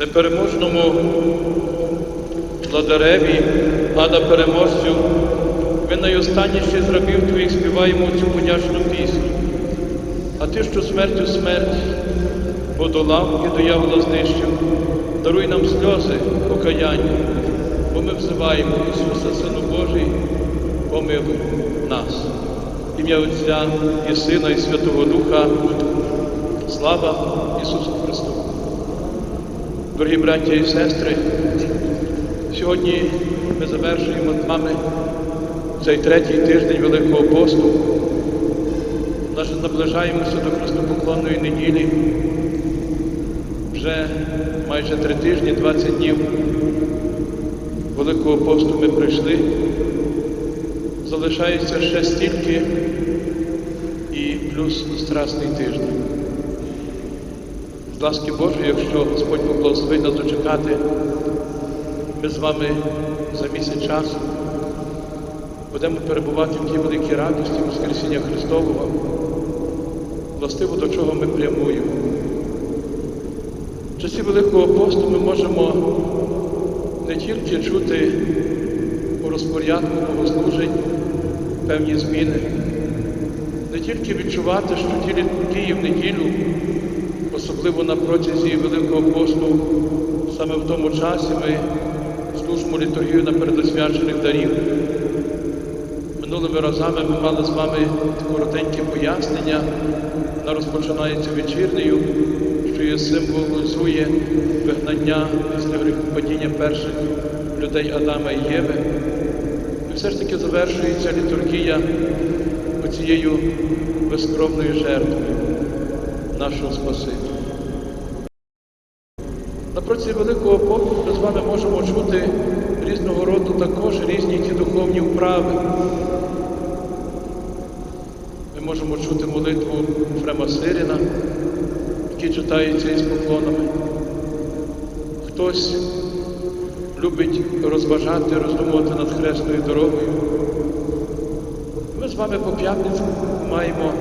непереможному владареві, ада переможцю, ми найостанніші з твоїх співаємо цю подячну пісню. А ти, що смертю смерть подолав і диявола знищив, даруй нам сльози, покаяння, бо ми взиваємо Ісуса, Сину Божий, помилуй нас. Ім'я Отця і Сина, і Святого Духа. Слава Ісусу Христу! Дорогі браття і сестри, сьогодні ми завершуємо з вами цей третій тиждень Великого посту. Наше наближаємося до Христопоклонної неділі. Вже майже три тижні, 20 днів Великого посту ми пройшли. Залишається ще стільки і плюс страсний тиждень. Ласки Божої, якщо Господь поблагословить нас дочекати, ми з вами за місяць часу будемо перебувати в тій великій радості Воскресіння Христового, властиво до чого ми прямуємо. В часі Великого посту ми можемо не тільки чути у розпорядку богослужень певні зміни, не тільки відчувати, що ті літургії в неділю, особливо на протязі Великого посту, саме в тому часі ми служимо літургію на передосвячених дарів. Минулими разами ми мали з вами коротеньке пояснення. Вона розпочинається вечірнею, що є символізує вигнання після гріхопадіння перших людей Адама і Єви. І все ж таки завершується літургія оцією безкровною жертвою нашого Спасителя. На протязі Великого ми з вами можемо чути різного роду також різні ті духовні вправи. Ми можемо чути молитву Фрема Сиріна, який читається із поклонами. Хтось любить розважати, роздумувати над хресною дорогою. Ми з вами по п'ятницю маємо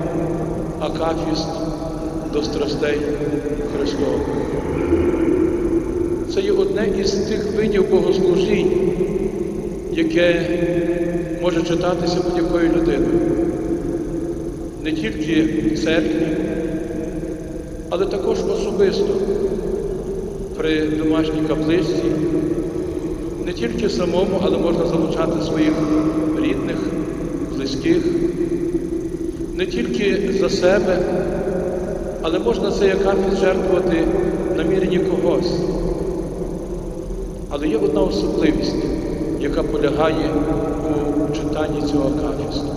акафіст до страстей Христових. Це є одне із тих видів богослужінь, яке може читатися будь-якою людиною. Не тільки в церкві, але також особисто при домашній капличці, не тільки самому, але можна залучати своїх рідних, близьких, не тільки за себе, але можна цей акафіст жертвувати намірені когось. Але є одна особливість, яка полягає у читанні цього акафісту.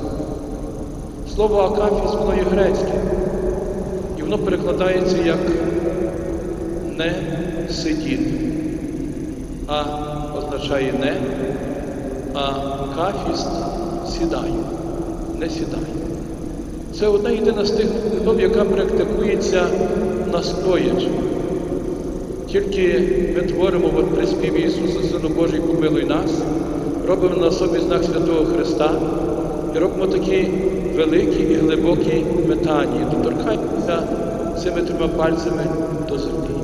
Слово акафіст, воно є грецьке, і воно перекладається як не сидіти, а означає не, а кафіст сідаю, не сідаю. Це одна єдина з тих яка практикується настоячи. Тільки ми творимо от приспіві Ісуса, Сину Божий, помилуй нас, робимо на собі знак Святого Христа і робимо такі великі і глибокі метання, доторкаємося цими трьома пальцями до землі.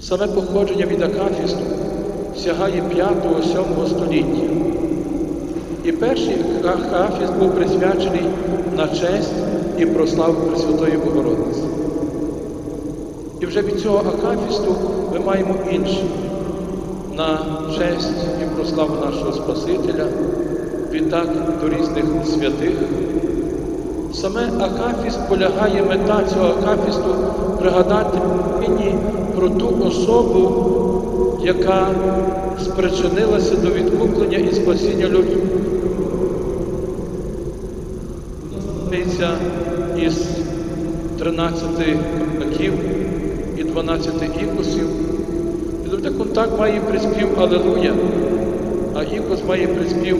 Саме походження від Акафісту сягає 5-7 століття. І перший Акафіст був присвячений на честь і прославу Пресвятої Богородиці. І вже від цього акафісту ми маємо інший на честь і прославу нашого Спасителя, відтак до різних святих. Саме акафіст полягає мета цього акафісту пригадати мені про ту особу, яка спричинилася до відкуплення і спасіння людям. Здається, із 13 років і 12 ікосів. І завжди контакт має приспів Алелуя, а ікос має приспів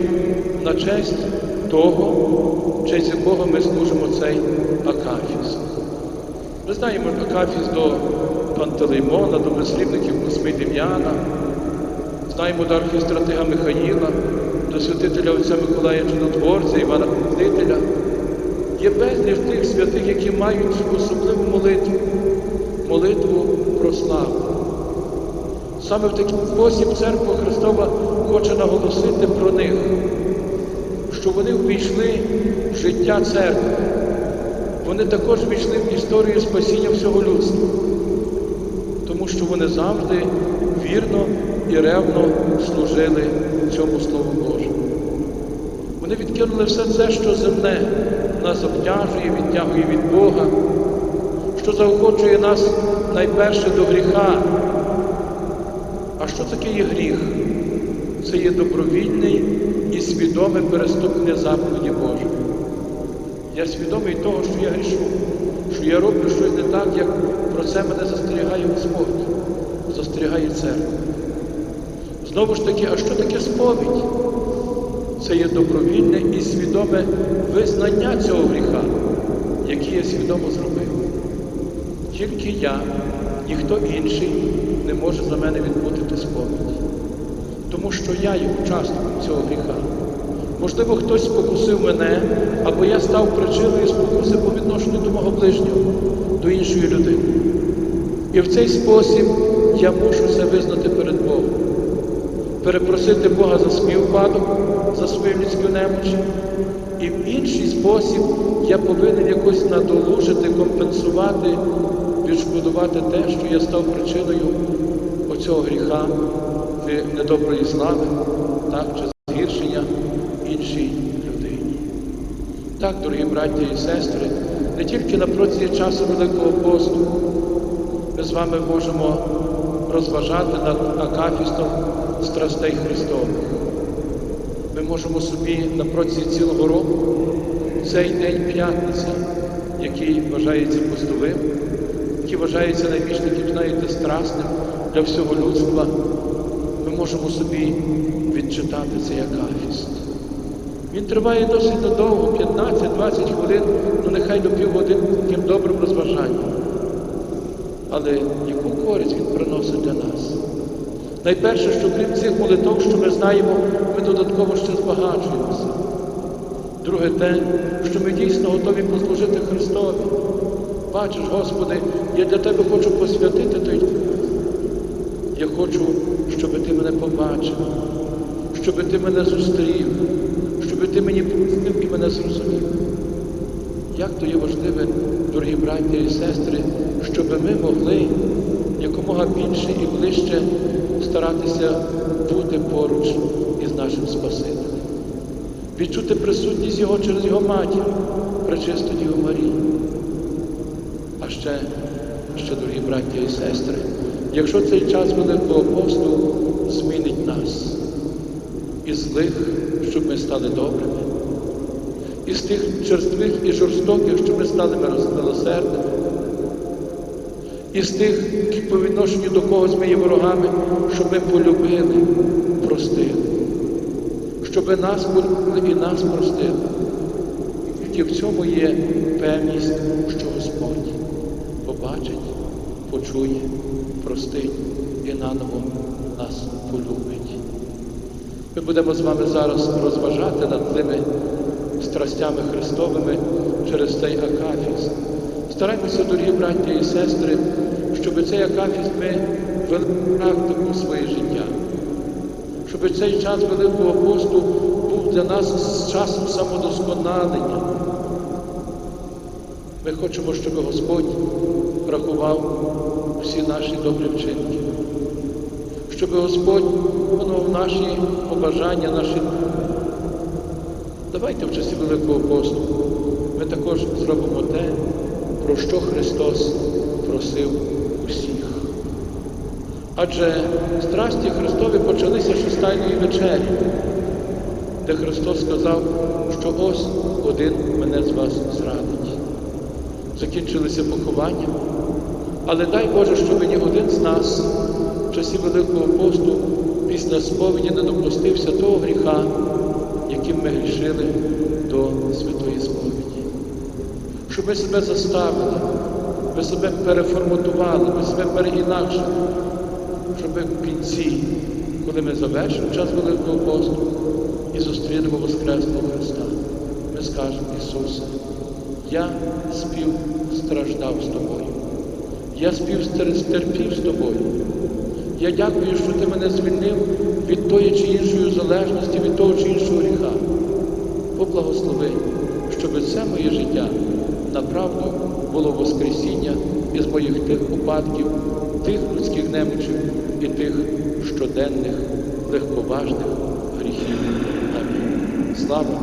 на честь того, в честь якого ми служимо цей Акафіс. Ми знаємо Акафіс до Пантелеймона, до безслівників Косми Дем'яна, знаємо до архістратига Михаїла, до святителя отця Миколая Чудотворця, Івана Хрестителя. Є безліч тих святих, які мають особливу молитву молитву про славу. Саме в такий спосіб Церква Христова хоче наголосити про них, що вони ввійшли в життя церкви. Вони також війшли в історію спасіння всього людства, тому що вони завжди вірно і ревно служили цьому Слову Божому. Вони відкинули все це, що земне нас обтяжує, відтягує від Бога, що заохочує нас найперше до гріха. А що таке є гріх? Це є добровільний і свідоме переступлення заповіді Божої. Я свідомий того, що я грішу, що я роблю щось не так, як про це мене застерігає Господь, застерігає церква. Знову ж таки, а що таке сповідь? Це є добровільне і свідоме визнання цього гріха, який я свідомо зробив. Тільки я, ніхто інший не може за мене відбути сповідь. Тому що я є учасником цього гріха. Можливо, хтось спокусив мене, або я став причиною спокуси по відношенню до мого ближнього, до іншої людини. І в цей спосіб я мушу це визнати перед Богом, перепросити Бога за свій випадок, за свою людську немочі. І в інший спосіб я повинен якось надолужити, компенсувати, відшкодувати те, що я став причиною оцього гріха, недоброї слави, так, чи згіршення іншій людині. Так, дорогі браті і сестри, не тільки на протязі часу Великого посту ми з вами можемо розважати над акафістом страстей Христових. Ми можемо собі на протязі цілого року цей день п'ятниця, який вважається постовим, який вважається найбільш таким, знаєте, страсним для всього людства, ми можемо собі відчитати цей акафіст. Він триває досить недовго, 15-20 хвилин, ну нехай до півгодини таким добрим розважанням. Але яку користь він приносить для нас? Найперше, що крім цих молитв, що ми знаємо, ми додатково ще збагачуємося. Друге те, що ми дійсно готові послужити Христові. Бачиш, Господи, я для Тебе хочу посвятити той. Я хочу, щоб Ти мене побачив, щоб Ти мене зустрів, щоб Ти мені простив і мене зрозумів. Як то є важливе, дорогі браті і сестри, щоб ми могли якомога більше і ближче старатися бути поруч із нашим Спасителем, відчути присутність Його через Його матір, пречисту Діву Марію. Ще, ще, дорогі браті і сестри, якщо цей час Великого посту змінить нас із злих, щоб ми стали добрими, із тих черствих і жорстоких, щоб ми стали милосердними, із тих, які по відношенню до когось ми є ворогами, щоб ми полюбили, простили, щоб нас полюбили і нас простили. Тільки в цьому є певність, що побачить, почує, простить і наново нас полюбить. Ми будемо з вами зараз розважати над тими страстями Христовими через цей акафіст. Стараймося, дорогі браття і сестри, щоб цей акафіст ми вели практику своє життя, щоб цей час Великого посту був для нас часом самодосконалення. Ми хочемо, щоб Господь врахував всі наші добрі вчинки, щоб Господь виконував наші побажання, наші. Давайте в часі Великого посту ми також зробимо те, про що Христос просив усіх. Адже страсті Христові почалися ще з Тайної вечері, де Христос сказав, що ось один мене з вас зрадить. Закінчилися поховання, але дай Боже, щоб ні один з нас в часі Великого посту після сповіді не допустився того гріха, яким ми грішили до святої сповіді. Щоб ми себе заставили, ми себе переформатували, ми себе переінакшили, щоб ми в кінці, коли ми завершимо час Великого посту і зустрінемо Воскресного Христа, ми скажемо Ісусе, я спів страждав з тобою. Я співстерпів з тобою. Я дякую, що ти мене звільнив від тої чи іншої залежності, від того чи іншого гріха. Поблагослови, щоб це моє життя направду було Воскресіння із моїх тих упадків, тих людських немочів і тих щоденних легковажних гріхів. Амінь. Слава